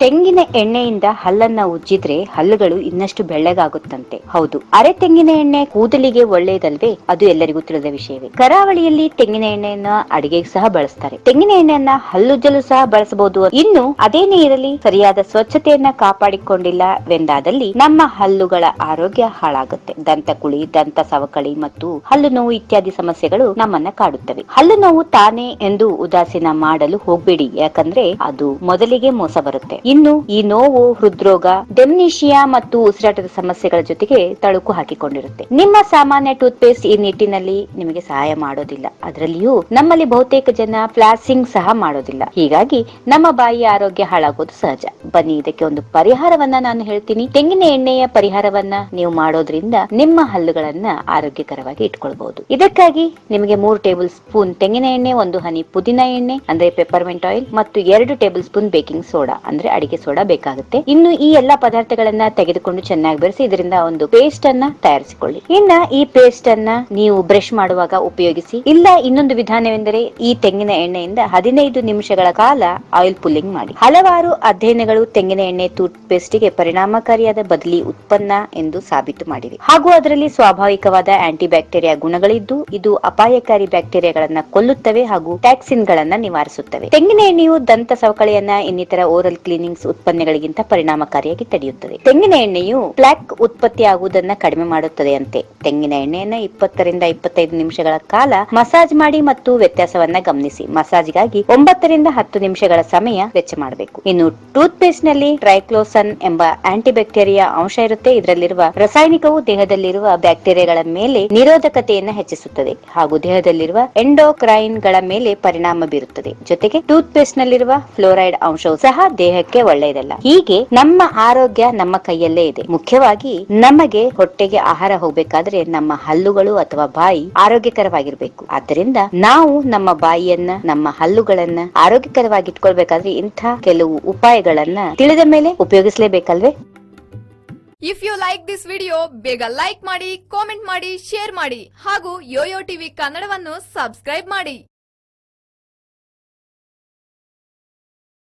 ತೆಂಗಿನ ಎಣ್ಣೆಯಿಂದ ಹಲ್ಲನ್ನ ಉಜ್ಜಿದ್ರೆ ಹಲ್ಲುಗಳು ಇನ್ನಷ್ಟು ಬೆಳ್ಳಗಾಗುತ್ತಂತೆ. ಹೌದು, ಅರೆ ತೆಂಗಿನ ಎಣ್ಣೆ ಕೂದಲಿಗೆ ಒಳ್ಳೆಯದಲ್ವೇ? ಅದು ಎಲ್ಲರಿಗೂ ತಿಳಿದ ವಿಷಯವೇ. ಕರಾವಳಿಯಲ್ಲಿ ತೆಂಗಿನ ಎಣ್ಣೆಯನ್ನ ಅಡಿಗೆಗೆ ಸಹ ಬಳಸ್ತಾರೆ. ತೆಂಗಿನ ಎಣ್ಣೆಯನ್ನ ಹಲ್ಲುಜ್ಜಲು ಸಹ ಬಳಸಬಹುದು. ಇನ್ನು ಅದೇನೇ ಇರಲಿ ಸರಿಯಾದ ಸ್ವಚ್ಛತೆಯನ್ನ ಕಾಪಾಡಿಕೊಂಡಿಲ್ಲವೆಂದಾದಲ್ಲಿ ನಮ್ಮ ಹಲ್ಲುಗಳ ಆರೋಗ್ಯ ಹಾಳಾಗುತ್ತೆ. ದಂತಕುಳಿ ದಂತ ಸವಕಳಿ ಮತ್ತು ಹಲ್ಲು ನೋವು ಇತ್ಯಾದಿ ಸಮಸ್ಯೆಗಳು ನಮ್ಮನ್ನ ಕಾಡುತ್ತವೆ. ಹಲ್ಲು ನೋವು ತಾನೇ ಎಂದು ಉದಾಸೀನ ಮಾಡಲು ಹೋಗ್ಬೇಡಿ. ಯಾಕಂದ್ರೆ ಅದು ಮೊದಲಿಗೆ ಮೋಸ ಬರುತ್ತೆ. ಇನ್ನು ಈ ನೋವು, ಹೃದ್ರೋಗ, ಡೆಮ್ನಿಷಿಯಾ ಮತ್ತು ಉಸಿರಾಟದ ಸಮಸ್ಯೆಗಳ ಜೊತೆಗೆ ತಳುಕು ಹಾಕಿಕೊಂಡಿರುತ್ತೆ. ನಿಮ್ಮ ಸಾಮಾನ್ಯ ಟೂತ್ ಪೇಸ್ಟ್ ಈ ನಿಟ್ಟಿನಲ್ಲಿ ನಿಮಗೆ ಸಹಾಯ ಮಾಡೋದಿಲ್ಲ. ಅದರಲ್ಲಿಯೂ ನಮ್ಮಲ್ಲಿ ಬಹುತೇಕ ಜನ ಫ್ಲಾಸಿಂಗ್ ಸಹ ಮಾಡೋದಿಲ್ಲ. ಹೀಗಾಗಿ ನಮ್ಮ ಬಾಯಿಯ ಆರೋಗ್ಯ ಹಾಳಾಗೋದು ಸಹಜ. ಬನ್ನಿ, ಇದಕ್ಕೆ ಒಂದು ಪರಿಹಾರವನ್ನ ನಾನು ಹೇಳ್ತೀನಿ. ತೆಂಗಿನ ಎಣ್ಣೆಯ ಪರಿಹಾರವನ್ನ ನೀವು ಮಾಡೋದ್ರಿಂದ ನಿಮ್ಮ ಹಲ್ಲುಗಳನ್ನ ಆರೋಗ್ಯಕರವಾಗಿ ಇಟ್ಕೊಳ್ಬಹುದು. ಇದಕ್ಕಾಗಿ ನಿಮಗೆ ಮೂರು ಟೇಬಲ್ ಸ್ಪೂನ್ ತೆಂಗಿನ ಎಣ್ಣೆ, ಒಂದು ಹನಿ ಪುದೀನ ಎಣ್ಣೆ, ಅಂದ್ರೆ ಪೆಪರ್ಮೆಂಟ್ ಆಯಿಲ್, ಮತ್ತು ಎರಡು ಟೇಬಲ್ ಸ್ಪೂನ್ ಬೇಕಿಂಗ್ ಸೋಡಾ, ಅಂದ್ರೆ ಅಡಿಗೆ ಸೋಡಾ ಬೇಕಾಗುತ್ತೆ. ಇನ್ನು ಈ ಎಲ್ಲಾ ಪದಾರ್ಥಗಳನ್ನ ತೆಗೆದುಕೊಂಡು ಚೆನ್ನಾಗಿ ಬೆರೆಸಿ ಇದರಿಂದ ಒಂದು ಪೇಸ್ಟ್ ಅನ್ನ ತಯಾರಿಸಿಕೊಳ್ಳಿ. ಇನ್ನ ಈ ಪೇಸ್ಟ್ ಅನ್ನ ನೀವು ಬ್ರಷ್ ಮಾಡುವಾಗ ಉಪಯೋಗಿಸಿ, ಇಲ್ಲ ಇನ್ನೊಂದು ವಿಧಾನವೆಂದರೆ ಈ ತೆಂಗಿನ ಎಣ್ಣೆಯಿಂದ ಹದಿನೈದು ನಿಮಿಷಗಳ ಕಾಲ ಆಯಿಲ್ ಪುಲ್ಲಿಂಗ್ ಮಾಡಿ. ಹಲವಾರು ಅಧ್ಯಯನಗಳು ತೆಂಗಿನ ಎಣ್ಣೆ ಟೂತ್ ಪೇಸ್ಟ್ಗೆ ಪರಿಣಾಮಕಾರಿಯಾದ ಬದಲಿ ಉತ್ಪನ್ನ ಎಂದು ಸಾಬೀತು ಮಾಡಿವೆ. ಹಾಗೂ ಅದರಲ್ಲಿ ಸ್ವಾಭಾವಿಕವಾದ ಆಂಟಿ ಬ್ಯಾಕ್ಟೀರಿಯಾ ಗುಣಗಳಿದ್ದು, ಇದು ಅಪಾಯಕಾರಿ ಬ್ಯಾಕ್ಟೀರಿಯಾಗಳನ್ನ ಕೊಲ್ಲುತ್ತವೆ ಹಾಗೂ ಟ್ಯಾಕ್ಸಿನ್ ಗಳನ್ನ ನಿವಾರಿಸುತ್ತವೆ. ತೆಂಗಿನ ಎಣ್ಣೆಯು ದಂತ ಸವಕಳಿಯನ್ನ ಇನ್ನಿತರ ಓರಲ್ ಉತ್ಪನ್ನಗಳಿಗಿಂತ ಪರಿಣಾಮಕಾರಿಯಾಗಿ ತಡೆಯುತ್ತದೆ. ತೆಂಗಿನ ಎಣ್ಣೆಯು ಪ್ಲಾಕ್ ಉತ್ಪತ್ತಿಯಾಗುವುದನ್ನ ಕಡಿಮೆ ಮಾಡುತ್ತದೆ ಅಂತೆ. ತೆಂಗಿನ ಎಣ್ಣೆಯನ್ನ ಇಪ್ಪತ್ತರಿಂದ ಇಪ್ಪತ್ತೈದು ನಿಮಿಷಗಳ ಕಾಲ ಮಸಾಜ್ ಮಾಡಿ ಮತ್ತು ವ್ಯತ್ಯಾಸವನ್ನ ಗಮನಿಸಿ. ಮಸಾಜ್ಗಾಗಿ ಒಂಬತ್ತರಿಂದ ಹತ್ತು ನಿಮಿಷಗಳ ಸಮಯ ವೆಚ್ಚ ಮಾಡಬೇಕು. ಇನ್ನು ಟೂತ್ ಪೇಸ್ಟ್ನಲ್ಲಿ ಟ್ರೈಕ್ಲೋಸನ್ ಎಂಬ ಆಂಟಿ ಬ್ಯಾಕ್ಟೀರಿಯಾ ಅಂಶ ಇರುತ್ತೆ. ಇದರಲ್ಲಿರುವ ರಾಸಾಯನಿಕವು ದೇಹದಲ್ಲಿರುವ ಬ್ಯಾಕ್ಟೀರಿಯಾಗಳ ಮೇಲೆ ನಿರೋಧಕತೆಯನ್ನು ಹೆಚ್ಚಿಸುತ್ತದೆ. ಹಾಗೂ ದೇಹದಲ್ಲಿರುವ ಎಂಡೋಕ್ರೈನ್ಗಳ ಮೇಲೆ ಪರಿಣಾಮ ಬೀರುತ್ತದೆ. ಜೊತೆಗೆ ಟೂತ್ ಪೇಸ್ಟ್ ನಲ್ಲಿರುವ ಫ್ಲೋರೈಡ್ ಅಂಶವು ಸಹ ದೇಹಕ್ಕೆ ಒಳ್ಳೆಯದಲ್ಲ. ಹೀಗೆ ನಮ್ಮ ಆರೋಗ್ಯ ನಮ್ಮ ಕೈಯಲ್ಲೇ ಇದೆ. ಮುಖ್ಯವಾಗಿ ನಮಗೆ ಹೊಟ್ಟೆಗೆ ಆಹಾರ ಹೋಗ್ಬೇಕಾದ್ರೆ ನಮ್ಮ ಹಲ್ಲುಗಳು ಅಥವಾ ಬಾಯಿ ಆರೋಗ್ಯಕರವಾಗಿರ್ಬೇಕು. ಆದ್ದರಿಂದ ನಾವು ನಮ್ಮ ಬಾಯಿಯನ್ನ, ನಮ್ಮ ಹಲ್ಲುಗಳನ್ನ ಆರೋಗ್ಯಕರವಾಗಿ ಇಟ್ಕೊಳ್ಬೇಕಾದ್ರೆ ಇಂಥ ಕೆಲವು ಉಪಾಯಗಳನ್ನ ತಿಳಿದ ಮೇಲೆ ಉಪಯೋಗಿಸಲೇಬೇಕಲ್ವೇ? If you like this video ಬೇಗ ಲೈಕ್ ಮಾಡಿ ಕಾಮೆಂಟ್ ಮಾಡಿ ಶೇರ್ ಮಾಡಿ ಹಾಗೂ ಯೋಯೋ ಟಿವಿ ಕನ್ನಡವನ್ನು ಸಬ್ಸ್ಕ್ರೈಬ್ ಮಾಡಿ.